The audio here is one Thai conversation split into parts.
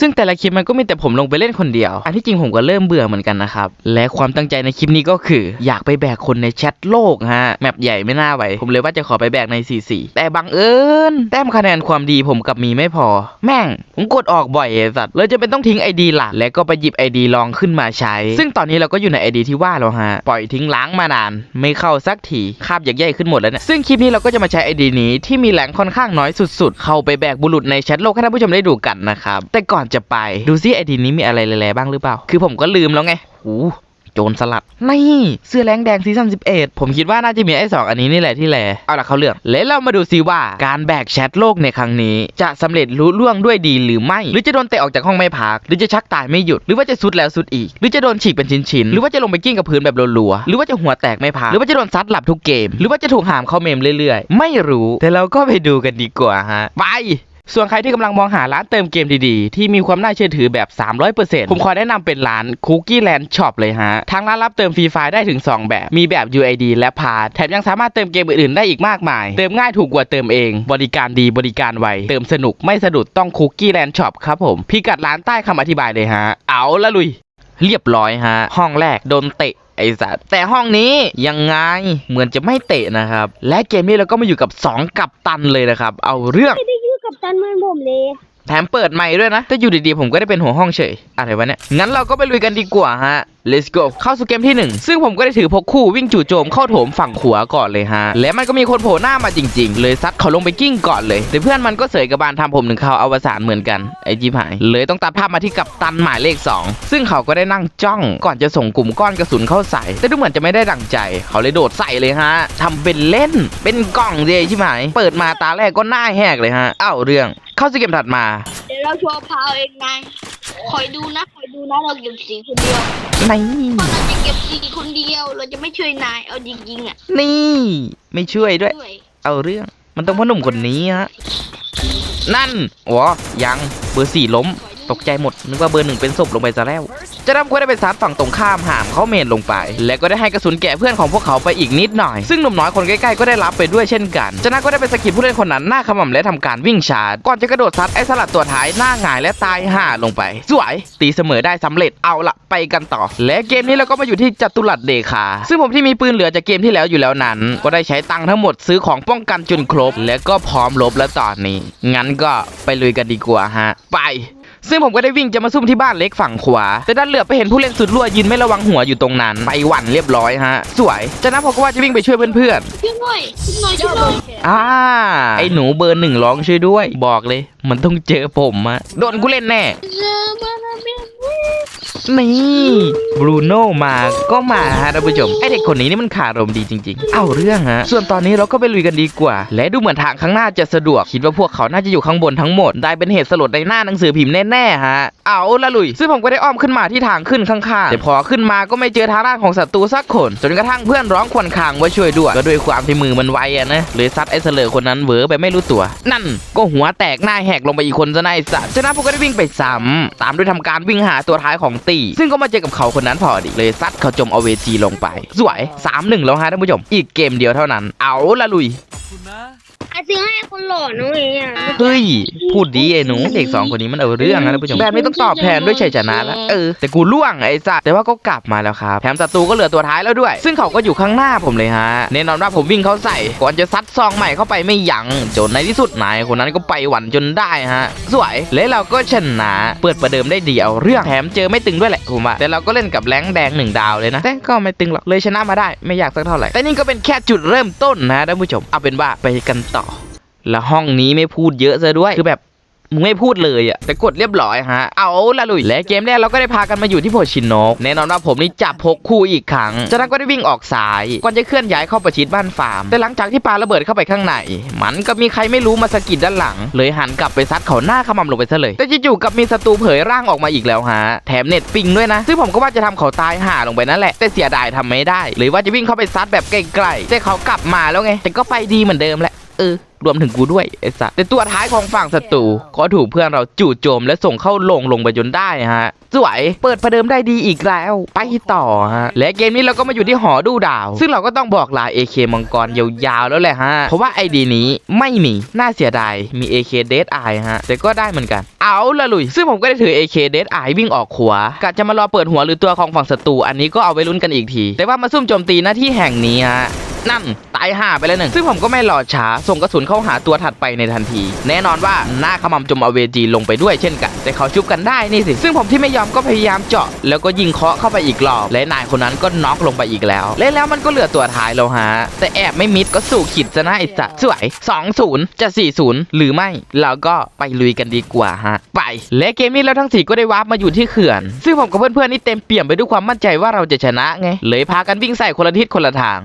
ซึ่งแต่ละคลิปมันก็มีแต่ผมลงไปเล่นคนเดียว อันที่จริงผมก็เริ่มเบื่อเหมือนกันนะครับ และความตั้งใจในคลิปนี้ก็คือ อยากไปแบกคนในแชทโลกฮะ แมปใหญ่ไม่น่าไหว ผมเลยว่าจะขอไปแบกใน 44 แต่บังเอิญแต้มคะแนนความดีผมกับมีไม่พอ แม่ง ผมกดออกบ่อยไอ้สัตว์เลยจะเป็นต้องทิ้งไอดีหลักและก็ไปหยิบไอดีลองขึ้นมาใช้ ซึ่งตอนนี้เราก็อยู่ในไอดีที่ว่าแล้วฮะ ปล่อยทิ้งล้างมานาน ไม่เข้าสักทีคาบอยากใหญ่ขึ้นหมดแล้วเนี่ย ซึ่งคลิปนี้เราก็จะมาใช้ไอดีนี้ที่มีแหล่งค่อนข้างน้อยสุด ๆ เข้าไปแบกบุรุษในแชทโลกให้ท่านผู้ชมได้ดูกันนะครับ แต่ก่อนจะไป ดูซิไอดีนี้มีอะไรแลๆบ้างหรือเปล่า คือผมก็ลืมแล้วไงโอ้โจรสลัด นี่เสื้อแรงแดงซีซั่น11 ผมคิดว่าน่าจะมีไอ้สองอันนี้นี่แหละที่แหลเอาละเขาเลือกแล้วเรามาดูซิว่าการแบกแชทโลกในครั้งนี้ จะสำเร็จลุล่วงด้วยดีหรือไม่ หรือจะโดนเตะออกจากห้องไม่พัก หรือจะชักตายไม่หยุด หรือว่าจะสุดแล้วสุดอีก หรือจะโดนฉีกเป็นชิ้นๆ หรือว่าจะลงไปกิ้งกับพื้นแบบรัวๆ หรือว่าจะหัวแตกไม่พัก หรือว่าจะโดนซัดหลับทุกเกม หรือว่าจะถูกหามเข้าเมมเรื่อยๆ ไม่รู้ แต่เราก็ไปดูกันดีกว่าฮะ ไป ส่วนใครที่กำลังมองหาร้านเติมเกมดีๆ ที่มีความน่าเชื่อถือแบบ 300%ผมขอแนะนำเป็นร้าน Cookie Land Shop เลยฮะ ทางร้านรับเติมฟรีไฟล์ได้ถึง 2 แบบ มีแบบ UID และพาแถมยังสามารถเติมเกมอื่นๆได้อีกมากมาย เติมง่ายถูกกว่าเติมเอง บริการดีบริการไว เติมสนุกไม่สะดุดต้อง Cookie Land Shop ครับผม พิกัดร้านใต้คำอธิบายเลยฮะ เอาละลุย เรียบร้อยฮะ ห้องแรกโดนเตะไอ้สัตว์แต่ห้องนี้ยังไงเหมือนจะไม่เตะนะครับ และเกมนี้เราก็มาอยู่กับ 2 กัปตันเลยนะครับ เอาเรื่อง กับตันเหมือนผมเลยแถมเปิดใหม่ด้วยนะ แต่อยู่ดีๆผมก็ได้เป็นหัวห้องเฉย อะไรวะเนี่ย งั้นเราก็ไปลุยกันดีกว่าฮะ let's go เข้าสู่เกมที่ 1 ซึ่งผมก็ได้ถือพกคู่วิ่งจู่โจมเข้าโถมฝั่งขวาก่อนเลยฮะ และมันก็มีคนโผล่หน้ามาจริง ๆ เลยซัดเขาลงไปกิ้งก่อนเลย แต่เพื่อนมันก็เสยกระบาลทำผมหนึ่งเขาอวสานเหมือนกัน ไอ้จีบหาย เลยต้องตัดภาพมาที่กับตันหมายเลข 2 ซึ่งเขาก็ได้นั่งจ้องก่อนจะส่งกลุ่มก้อนกระสุนเข้าใส่ แต่ดูเหมือนจะไม่ได้ดังใจ เขาเลยโดดใส่เลยฮะทำเป็นเล่น เป็นกล่องเดยใช่ไหมเปิดมาตาแรกก็หน้าแหกเลยฮะ เอ้าเรื่อง เข้าสู่เกมถัดมา เดี๋ยวเราโชว์พาวเองไง คอยดูนะคอยดูนะเราเก็บสีคนเดียวนี่เพราะเราจะเก็บสีคนเดียว เราจะไม่ช่วยนายเอาจริงๆอะนี่ ไม่ช่วยด้วย ด้วยเอาเรื่อง มันต้องพ่อหนุ่มคนนี้ฮะ นั่นอ๋อยังเบอร์สี่ล้ม ตกใจหมด นึกว่าเบอร์หนึ่งเป็นศพลงไปซะแล้ว จะนำก็ได้ไปซัดฝั่งตรงข้ามหามเขาเมนลงไป และก็ได้ให้กระสุนแก่เพื่อนของพวกเขาไปอีกนิดหน่อย ซึ่งหนุ่มน้อยคนใกล้ๆก็ได้รับไปด้วยเช่นกันจากนั้นก็ได้ไปสะกิดผู้เล่นคนนั้นหน้าขมำและทำการวิ่งชาร์จก่อนจะกระโดดซัดไอ้สลัดตัวท้ายหน้าหงายและตายห่าลงไป สวย ตีเสมอได้สำเร็จเอาละไปกันต่อ และเกมนี้เราก็มาอยู่ที่จัตุรัสเดคา ซึ่งผมที่มีปืนเหลือจากเกมที่แล้วอยู่แล้วนั้น ก็ได้ใช้ตังค์ทั้งหมดซื้อของป้องกันจนครบ และก็พร้อมลบแล้วตอนนี้ งั้นก็ไปลุยกันดีกว่าฮะ ไป ซึ่งผมก็ได้วิ่งจะมาซุ่มที่บ้านเล็กฝั่งขวา แต่ด้านเหลือบไปเห็นผู้เล่นสุดรั่วยืนไม่ระวังหัวอยู่ตรงนั้นไปหวันเรียบร้อยฮะ สวยจากนั้นผมก็ว่าจะวิ่งไปช่วยเพื่อนช่วยหน่อยช่วยหน่อยช่วยหน่อยๆอ่าไอ้หนูเบอร์หนึ่งร้องช่วยด้วย บอกเลย มันต้องเจอผมอะโดนกูเล่นแน่เจอมาแล้วแม่นี่บรูโน่มาก็มาฮะท่านผู้ชมไอเด็กคนนี้นี่มันขาดอารมณ์ดีจริง ๆ เอาเรื่องฮะ ส่วนตอนนี้เราก็ไปลุยกันดีกว่า และดูเหมือนทางข้างหน้าจะสะดวก คิดว่าพวกเขาน่าจะอยู่ข้างบนทั้งหมด ได้เป็นเหตุสลดในหน้าหนังสือพิมพ์แน่ๆฮะ เอาละลุย ซึ่งผมก็ได้อ้อมขึ้นมาที่ทางขึ้นข้างๆแต่พอขึ้นมาก็ไม่เจอทางด้านของศัตรูสักคนจนกระทั่งเพื่อนร้องครวรครางว่าช่วยด้วยก็ด้วยความที่มือมันไวอะนะเลยซัดไอ้เสลอคนนั้นเหวอไปไม่รู้ตัว นั่นก็หัวแตกหน้าแหกลงไปอีกคนซะนายสัตว์จากนั้นผมก็ได้วิ่งไปซ้ำตามด้วยทำการวิ่งหาตัวท้ายของตีซึ่งก็มาเจอกับเขาคนนั้นพอดีเลยซัดเขาจมเอาเวจีลงไป สวย3-1แล้วฮะท่านผู้ชม อีกเกมเดียวเท่านั้น เอาละลุยไอ ซื้อให้คนหล่อน้องเองอะเฮ้ย พูดดีไอ้หนูเด็กสองคนนี้มันเอาเรื่องนะท่านผู้ชมแบบนี้ต้องตอบแทนด้วยชัยชนะแล้วเออแต่กูล่วงไอ้สัตว์แต่ว่าก็กลับมาแล้วครับแถมศัตรูก็เหลือตัวท้ายแล้วด้วย ซึ่งเขาก็อยู่ข้างหน้าผมเลยฮะแน่นอนว่าผมวิ่งเข้าใส่ก่อนจะซัดซองใหม่เข้าไปไม่ยัง้งจนในที่สุดนายคนนั้นก็ไปหวันจนได้ฮะสวยและเราก็ชนะเปิดประเดิมได้ดีเอาเรื่องแถมเจอไม่ตึงด้วยแหละผมว่าแต่เราก็เล่นกับแรงค์แดงหนึ่งดาวเลยนะแต่ก็ไม่ตึงหรอกเลยชนะมาได้ไม่อยากสักเท่าไหร่แต่นี่ก็เป็นแค่จุดเริ่มต้นนะท่านผู้ชมเอาเป็นว่าไปกันต่อ แล้วห้องนี้ไม่พูดเยอะซะด้วยคือแบบมึงไม่พูดเลยอะแต่กดเรียบร้อยฮะ เอาละลุยและเกมแรกเราก็ได้พากันมาอยู่ที่โพชินโนกแน่นอนว่าผมนี่จับพกคู่อีกครั้งจากนั้นก็ได้วิ่งออกสาย ก่อนจะเคลื่อนย้ายเข้าประชิดบ้านฟาร์ม แต่หลังจากที่ปาระเบิดเข้าไปข้างใน มันก็มีใครไม่รู้มาสะกิดด้านหลัง เลยหันกลับไปซัดเขาหน้าขมำลงไปซะเลย แต่จู่ๆกับมีศัตรูเผยร่างออกมาอีกแล้วฮะ แถมเน็ตปิงด้วยนะ ซึ่งผมก็ว่าจะทำเขาตายห่าลงไปนั่นแหละ แต่เสียดายทำไม่ได้หรือว่าจะวิ่งเข้าไปซัดแบบไกลๆแต่เขากลับมาแล้วไง แต่ก็ไปดีเหมือนเดิมแหละ เออ รวมถึงกูด้วยไอ้สัสแต่ตัวท้ายของฝั่งศัตรูก็ถูกเพื่อนเราจู่โจมและส่งเข้าลงลงไปจนได้ฮะ สวย เปิดประเดิมได้ดีอีกแล้ว ไปต่อฮะ และเกมนี้เราก็มาอยู่ที่หอดูดาว ซึ่งเราก็ต้องบอกลา AK มังกรยาวๆแล้วแหละฮะ เพราะว่าไอดีนี้ไม่มี น่าเสียดาย มี AK Dead Eye ฮะ แต่ก็ได้เหมือนกัน เอาละลุย ซึ่งผมก็ได้ถือ AK Dead Eye วิ่งออกขวากะจะมารอเปิดหัวหรือตัวของฝั่งศัตรู อันนี้ก็เอาไว้ลุ้นกันอีกที แต่ว่ามาซุ่มโจมตีหน้าที่แห่งนี้ฮะ นั่น ตายห่าไปแล้วหนึ่ง ซึ่งผมก็ไม่รอช้า ส่งกระสุนเข้าหาตัวถัดไปในทันที แน่นอนว่าหน้าขมำจมอเวจีลงไปด้วยเช่นกัน แต่เขาชุบกันได้นี่สิ ซึ่งผมที่ไม่ยอมก็พยายามเจาะ แล้วก็ยิงเคาะเข้าไปอีกรอบ และนายคนนั้นก็น็อกลงไปอีกแล้ว และแล้วมันก็เหลือตัวท้ายแล้วฮะ แต่แอบไม่มิดก็สู่ขีดซะนะไอ้สัตว์สวย2-0 จะ 4-0 หรือไม่เราก็ไปลุยกันดีกว่าฮะ ไป และเกมนี้เราทั้งสี่ก็ได้วาร์ปมาอยู่ที่เขื่อน ซึ่งผมกับเพื่อนๆนี่เต็มเปี่ยมไปด้วยความมั่นใจว่าเราจะชนะไง เลยพากันวิ่งใส่คนละทิศคนละทาง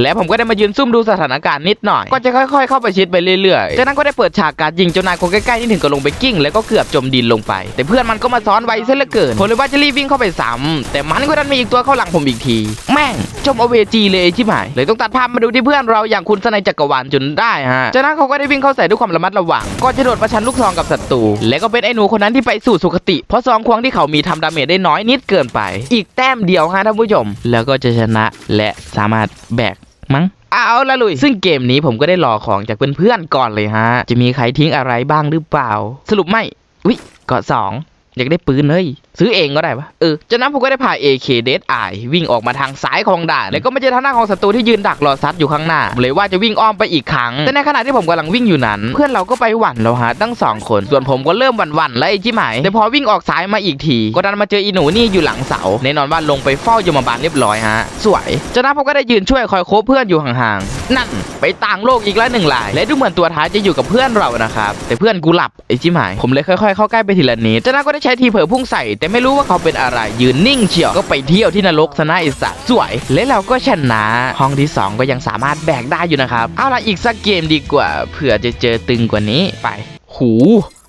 และผมก็ได้มายืนซุ่มดูสถานการณ์นิดหน่อย ก็จะค่อยๆเข้าไปชิดไปเรื่อยๆจากนั้นก็ได้เปิดฉากการยิงเจ้านายคนใกล้ๆนี่ถึงกับลงไปกิ้งแล้วก็เกือบจมดินลงไป แต่เพื่อนมันก็มาซ้อนไว้ซะเหลือเกินผมเลยว่าจะรีบวิ่งเข้าไปซ้ำแต่มันก็ดันมีอีกตัวเข้าหลังผมอีกที แม่งจมเอเวจีเลยไอ้ชิบหายเลยต้องตัดภาพมาดูที่เพื่อนเราอย่างคุณสนัยจักรวาลจนได้ฮะจากนั้นเขาก็ได้วิ่งเข้าใส่ด้วยความระมัดระวังก่อนจะโดดประชันลูกซองกับศัตรูและก็เป็นไอ้หนูคนนั้นที่ไปสู่สุคติ เพราะซองควงที่เขามีทำดาเมจได้น้อยนิดเกินไป อีกแต้มเดียวฮะท่านผู้ชม แล้วก็จะชนะและสามารถแบก มั้งเอาละลุย ซึ่งเกมนี้ผมก็ได้รอของจากเพื่อนๆก่อนเลยฮะ จะมีใครทิ้งอะไรบ้างหรือเปล่า สรุปไม่ อุ๊ยเกาะสอง อยากได้ปืนเฮ้ยซื้อเองก็ได้ปะเออจากนั้นผมก็ได้พา AK Dead Eye วิ่งออกมาทางซ้ายของด่านแล้วก็มาเจอทางหน้าของศัตรูที่ยืนดักรอซัดอยู่ข้างหน้าเลยว่าจะวิ่งอ้อมไปอีกครั้งแต่ในขณะที่ผมกำลังวิ่งอยู่นั้น เพื่อนเราก็ไปหวั่นแล้วฮะตั้งสองคน ส่วนผมก็เริ่มหวั่นๆแล้วไอ้ชิหมายแต่พอวิ่งออกซ้ายมาอีกที ก็ดันมาเจออีหนูนี่อยู่หลังเสาแน่นอนว่าลงไปเฝ้ายมบาลเรียบร้อยฮะสวยจากนั้นผมก็ได้ยืนช่วยคอยโคบเพื่อนอยู่ห่างๆนั่นไปต่างโลกอีกแล้วหนึ่งลาย และดูเหมือนตัวท้ายจะอยู่กับเพื่อนเรานะครับแต่เพื่อนกูหลับไอ้ชิหมายผมเลยค่อยๆเข้าใกล้ไปทีละนิดจากนั้นก็ได้ใช้ทีเผลอพุ่งใส่ แต่ไม่รู้ว่าเขาเป็นอะไรยืนนิ่งเฉียวก็ไปเที่ยวที่นรกซะนะไอ้สัตว์สวย และเราก็ชนะ ห้องที่สองก็ยังสามารถแบกได้อยู่นะครับ เอาล่ะอีกสักเกมดีกว่าเผื่อจะเจอตึงกว่านี้ไป หู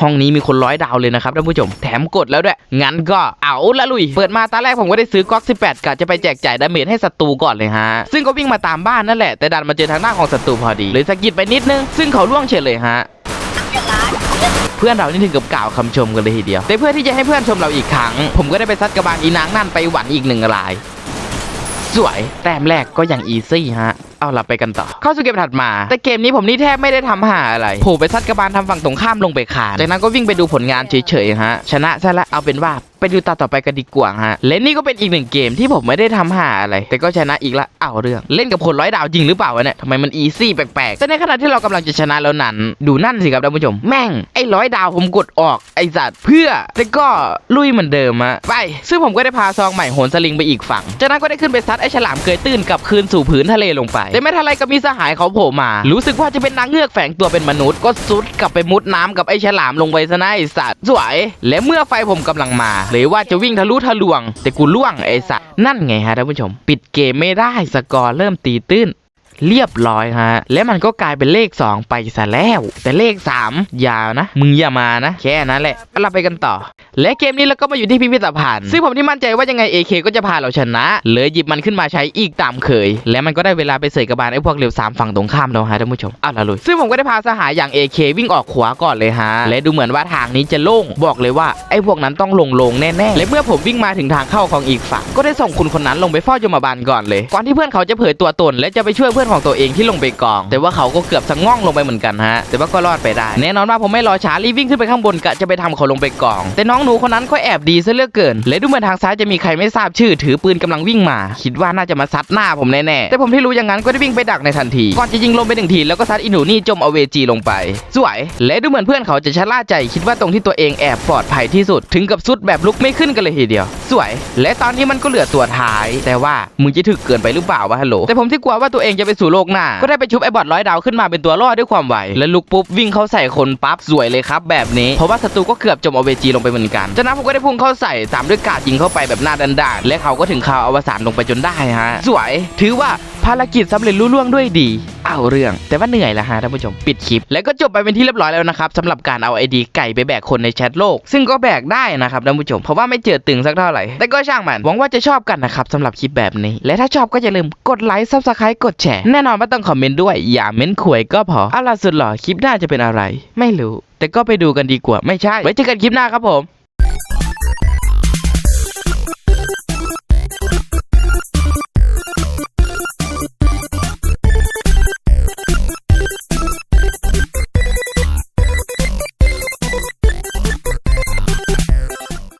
ห้องนี้มีคนร้อยดาวเลยนะครับท่านผู้ชม แถมกดแล้วด้วย งั้นก็เอาละลุย เปิดมาตาแรกผมก็ได้ซื้อก๊อก 18กะจะไปแจกจ่ายดาเมจให้ศัตรูก่อนเลยฮะ ซึ่งก็วิ่งมาตามบ้านนั่นแหละ แต่ดันมาเจอทางหน้าของศัตรูพอดีเลยสะกิดไปนิดนึง ซึ่งเขาล่วงเฉยเลยฮะ เพื่อนเรานี่ถึงกับกล่าวคำชมกันเลยทีเดียว แต่เพื่อที่จะให้เพื่อนชมเราอีกครั้ง ผมก็ได้ไปซัดกระบาลอีนางนั่นไปหวันอีกหนึ่งราย สวย แต้มแรกก็อย่างอีซี่ฮะเอาล่ะไปกันต่อ เข้าสู่เกมถัดมา แต่เกมนี้ผมนี่แทบไม่ได้ทำหาอะไรโผล่ไปซัดกระบาลทำฝั่งตรงข้ามลงไปขานจากนั้นก็วิ่งไปดูผลงานเฉยๆฮะ ชนะซะละเอาเป็นว่า ไปดูตาต่อไปกันดีกว่าฮะและนี่ก็เป็นอีกหนึ่งเกมที่ผมไม่ได้ทำหาอะไร แต่ก็ชนะอีกละเอาเรื่องเล่นกับคนร้อยดาวจริงหรือเปล่าวะเนี่ยทำไมมันอีซี่แปลกๆแต่ในขณะที่เรากำลังจะชนะแล้วนั้น ดูนั่นสิครับท่านผู้ชม แม่งไอ้ร้อยดาวผมกดออกไอ้สัตว์เพื่อแต่ก็ลุยเหมือนเดิมอะไป ซึ่งผมก็ได้พาซองใหม่โหนสลิงไปอีกฝั่งจากนั้นก็ได้ขึ้นไปซัดไอ้ฉลามเกยตื้นกลับคืนสู่ผืนทะเลลงไป แต่ไม่ทันไรก็มีสหายเขาโผล่มา รู้สึกว่าจะเป็นนางเงือกแฝงตัวเป็นมนุษย์ก็ซุดกลับไปมุดน้ำกับไอ้ฉลามลงไปซะนะไอ้สัตว์สวย และเมื่อไฟผมกำลังมาเลยว่าจะวิ่งทะลุทะลวง แต่กูล่วงไอ้สัตว์นั่นไงฮะท่านผู้ชม ปิดเกมไม่ได้สกอร์เริ่มตีตื้นเรียบร้อยฮะ และมันก็กลายเป็นเลข 2 ไปซะแล้ว แต่เลข 3 ยาวนะ มึงอย่ามานะ แค่นั้นแหละเราไปกันต่อ และเกมนี้เราก็มาอยู่ที่พิพิธภัณฑ์ซึ่งผมที่มั่นใจว่ายังไง AK ก็จะพาเราชนะ เลยหยิบมันขึ้นมาใช้อีกตามเคย และมันก็ได้เวลาไปเสยกระบาลไอ้พวกเร็วสามฝั่งตรงข้ามแล้วฮะท่านผู้ชมเอาละลุยซึ่งผมก็ได้พาสหายอย่าง AK วิ่งออกขวาก่อนเลยฮะและดูเหมือนว่าทางนี้จะโล่งบอกเลยว่าไอ้พวกนั้นต้องลงลงแน่ๆและเมื่อผมวิ่งมาถึงทางเข้าของอีกฝั่งก็ได้ส่งคุณคนนั้นลงไปเฝ้ายมบาลก่อนเลยก่อนที่เพื่อนเขาจะเผยตัวตน และจะไปช่วยเพื่อนของตัวเองที่ลงไปกอง แต่ว่าเขาก็เกือบสะง่องลงไปเหมือนกันฮะแต่ว่าก็รอดไปได้ แน่นอนว่าผมไม่รอช้ารีบวิ่งขึ้นไปข้างบนกะจะไปทำเขาลงไปกอง แต่น้องหนููคนนั้นก็แอบดีซะเลือกเกิน และดูเหมือนทางซ้ายจะมีใครไม่ทราบชื่อ ถือปืนกำลังวิ่งมา คิดว่าน่าจะมาซัดหน้าผมแน่ๆแต่ผมที่รู้อย่างนั้นก็ได้วิ่งไปดักในทันทีก่อนจะยิงลงไปหนึ่งทีแล้วก็ซัดอินูนี่จมเอาเวจีลงไปสวย และดูเหมือนเพื่อนเขาจะชะล่าใจ คิดว่าตรงที่ตัวเองแอบปลอดภัยที่สุด ถึงกับสุดแบบลุกไม่ขึ้นกันเลยทีเดียว สวย และตอนนี้มันก็เหลือตัวท้าย แต่ว่ามึงจะถึกเกินไปหรือเปล่าวะฮัลโหลแต่ผมที่กลัวว่าตัวเองจะไปสู่โลกหน้า ก็ได้ไปชุบไอ้บอทร้อยดาวขึ้นมาเป็นตัวรอดด้วยความไวและลุกปุ๊บวิ่งเข้าใส่คนปั๊บสวยเลยครับแบบนี้เพราะว่าศัตรูก็เกือบจมเอาเวจีลงไปเหมือนกัน จากนั้นผมก็ได้พุ่งเข้าใส่ตามด้วยกาดยิงเข้าไปแบบหน้าด้านและเขาก็ถึงข่าวอวสานลงไปจนได้ฮะ สวย ถือว่าภารกิจสำเร็จลุล่วงด้วยดี เอาเรื่อง แต่ว่าเหนื่อยละฮะท่านผู้ชมปิดคลิป แล้วก็จบไปเป็นที่เรียบร้อยแล้วนะครับสำหรับการเอาไอดีไก่ไปแบกคนในแชทโลก ซึ่งก็แบกได้นะครับท่านผู้ชม เพราะว่าไม่เจอตึงสักเท่าไหร่ แต่ก็ช่างมัน หวังว่าจะชอบกันนะครับสำหรับคลิปแบบนี้ และถ้าชอบก็อย่าลืมกดไลค์ซับสไครต์กดแชร์แน่นอนว่าต้องคอมเมนต์ด้วยอย่าเม้นขวยก็พอเอาล่ะสุดหล่อคลิปหน้าจะเป็นอะไร ไม่รู้ แต่ก็ไปดูกันดีกว่าไม่ใช่ไว้เจอกันคลิปหน้าครับผม